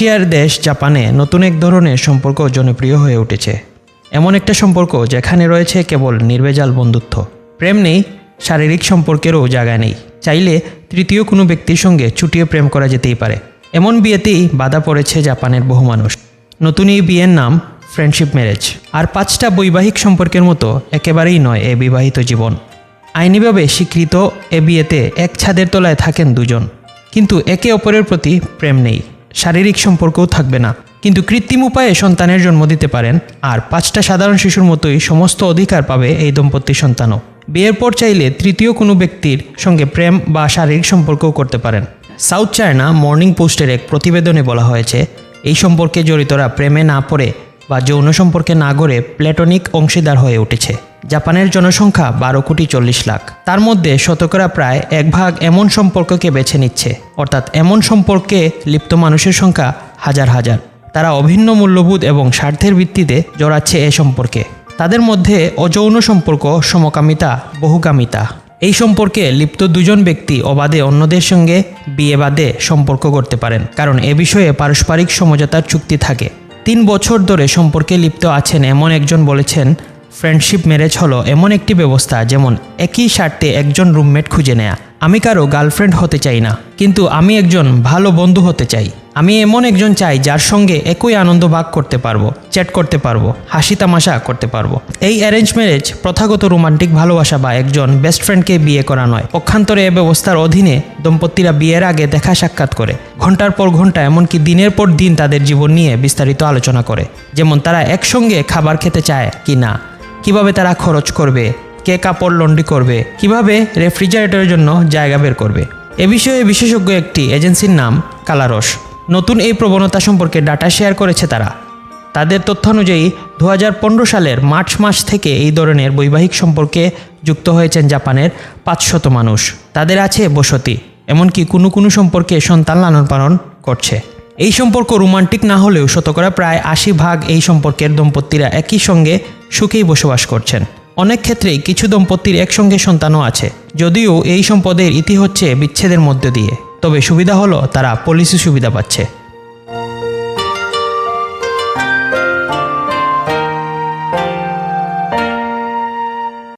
এশিয়ার দেশ জাপানে নতুন এক ধরনের সম্পর্ক জনপ্রিয় হয়ে উঠেছে। এমন একটা সম্পর্ক যেখানে রয়েছে কেবল নির্ভেজাল বন্ধুত্ব। প্রেম নেই, শারীরিক সম্পর্কেরও জায়গা নেই। চাইলে তৃতীয় কোনো ব্যক্তির সঙ্গে ছুটিয়ে প্রেম করা যেতেই পারে। এমন বিয়েতেই বাধা পড়েছে জাপানের বহু মানুষ। নতুন এই বিয়ের নাম ফ্রেন্ডশিপ ম্যারেজ। আর পাঁচটা বৈবাহিক সম্পর্কের মতো একেবারেই নয় এ বিবাহিত জীবন। আইনিভাবে স্বীকৃত এ বিয়েতে এক ছাদের তলায় থাকেন দুজন। কিন্তু একে অপরের প্রতি প্রেম নেই। শারীরিক সম্পর্কও থাকবে না। কিন্তু কৃত্রিম উপায়ে সন্তানের জন্ম দিতে পারেন, আর পাঁচটা সাধারণ শিশুর মতোই সমস্ত অধিকার পাবে এই দম্পতির সন্তানও। বিয়ের পর চাইলে তৃতীয় কোনো ব্যক্তির সঙ্গে প্রেম বা শারীরিক সম্পর্কও করতে পারেন। সাউথ চায়না মর্নিং পোস্টের এক প্রতিবেদনে বলা হয়েছে, এই সম্পর্কে জড়িতরা প্রেমে না পড়ে বা যৌন সম্পর্কে না গড়ে প্ল্যাটনিক অংশীদার হয়ে উঠেছে। জাপানের জনসংখ্যা বারো কোটি চল্লিশ লাখ। তার মধ্যে শতকরা প্রায় এক ভাগ এমন সম্পর্ককে বেছে নিচ্ছে। অর্থাৎ এমন সম্পর্কে লিপ্ত মানুষের সংখ্যা হাজার হাজার। তারা অভিন্ন মূল্যবোধ এবং স্বার্থের ভিত্তিতে জড়াচ্ছে এ সম্পর্কে। তাদের মধ্যে অযৌন সম্পর্ক, সমকামিতা বহুকামিতা এই সম্পর্কে লিপ্ত দুজন ব্যক্তি অবাধে অন্যদের সঙ্গে বিয়ে বাদে সম্পর্ক করতে পারেন। কারণ এ বিষয়ে পারস্পরিক সমঝোতার চুক্তি থাকে। তিন বছর ধরে সম্পর্কে লিপ্ত আছেন এমন একজন বলেছেন, ফ্রেন্ডশিপ ম্যারেজ হলো এমন একটি ব্যবস্থা যেমন একই স্বার্থে একজন রুমমেট খুঁজে নেয়া। আমি কারও গার্লফ্রেন্ড হতে চাই না, কিন্তু আমি একজন ভালো বন্ধু হতে চাই। আমি এমন একজন চাই যার সঙ্গে একই আনন্দ ভাগ করতে পারব, চ্যাট করতে পারব, হাসি তামাশা করতে পারব। এই অ্যারেঞ্জ ম্যারেজ প্রথাগত রোমান্টিক ভালোবাসা বা একজন বেস্ট ফ্রেন্ডকে বিয়ে করা নয়। পক্ষান্তরে এ ব্যবস্থার অধীনে দম্পতিরা বিয়ের আগে দেখা সাক্ষাৎ করে। ঘণ্টার পর ঘণ্টা এমনকি দিনের পর দিন তাদের জীবন নিয়ে বিস্তারিত আলোচনা করে। যেমন তারা একসঙ্গে খাবার খেতে চায় কি না? কীভাবে তারা খরচ করবে? কে কাপড় লন্ড্রি করবে? কীভাবে রেফ্রিজারেটরের জন্য জায়গা বের করবে? এ বিষয়ে বিশেষজ্ঞ একটি এজেন্সির নাম কালারস। নতুন এই প্রবণতা সম্পর্কে ডাটা শেয়ার করেছে তারা। তাদের তথ্য অনুযায়ী দু হাজার পনেরো সালের মার্চ মাস থেকে এই ধরনের বৈবাহিক সম্পর্কে যুক্ত হয়েছেন জাপানের পাঁচশত মানুষ। তাদের আছে বসতি, এমনকি কোনো কোনো সম্পর্কে সন্তান লালন পালন করছে। এই সম্পর্ক রোমান্টিক না হলেও শতকরা প্রায় আশি ভাগ এই সম্পর্কের দম্পতিরা একই সঙ্গে সুখেই বসবাস করছেন। অনেক ক্ষেত্রেই কিছু দম্পতির একসঙ্গে সন্তানও আছে, যদিও এই সম্পদের ইতি হচ্ছে বিচ্ছেদের মধ্য দিয়ে। তবে সুবিধা হলো তারা পলিসি সুবিধা পাচ্ছে।